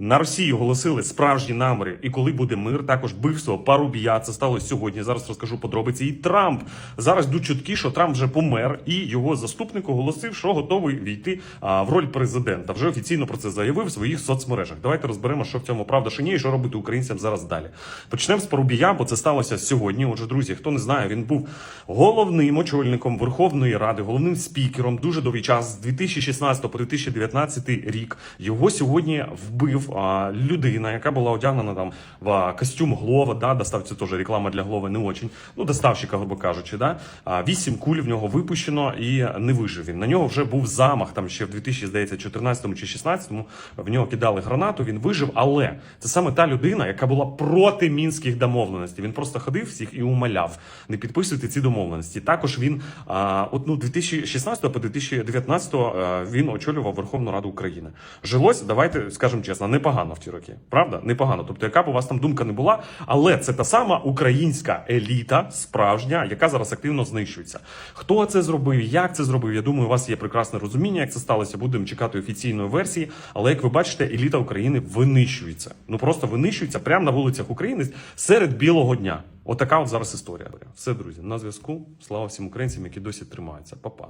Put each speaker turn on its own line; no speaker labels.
На Росії оголосили справжні наміри, і коли буде мир, також вбивство Парубія. Це сталося сьогодні. Зараз розкажу подробиці. І Трамп зараз йдуть чутки, що Трамп вже помер, і його заступник оголосив, що готовий війти а, в роль президента. Вже офіційно про це заявив в своїх соцмережах. Давайте розберемо, що в цьому правда, що ні, і що робити українцям зараз далі. Почнемо з Парубія, бо це сталося сьогодні. Отже, друзі, хто не знає, він був головним очільником Верховної Ради, головним спікером дуже довгий час з 2016 по 2019 рік. Його сьогодні вбив а, людина, яка була одягнена там в костюм Глова. Да, достав це теж реклама для Глови не очень. Ну, доставщика, грубо кажучи, да. А, вісім куль в нього випущено і не вижив він. На нього вже був замах там ще в 2014 чи 2016 В нього кидали гранату. Він вижив, але це саме та людина, яка була проти мінських домовленостей. Він просто ходив всіх і умоляв не підписуйте ці домовленості. Також він а, от ну 2016 по 2019 а, він очолював Верховну Раду України. Жилось, давайте скажемо чесно, непогано в ті роки. Правда? Непогано. Тобто, яка б у вас там думка не була, але це та сама українська еліта, справжня, яка зараз активно знищується. Хто це зробив, як це зробив? Я думаю, у вас є прекрасне розуміння, як це сталося. Будемо чекати офіційної версії. Але як ви бачите, еліта України винищується. Ну просто винищується прямо на вулицях України серед білого дня. Отака от зараз історія. Все, друзі, на зв'язку. Слава всім українцям, які досі тримаються. Па-па.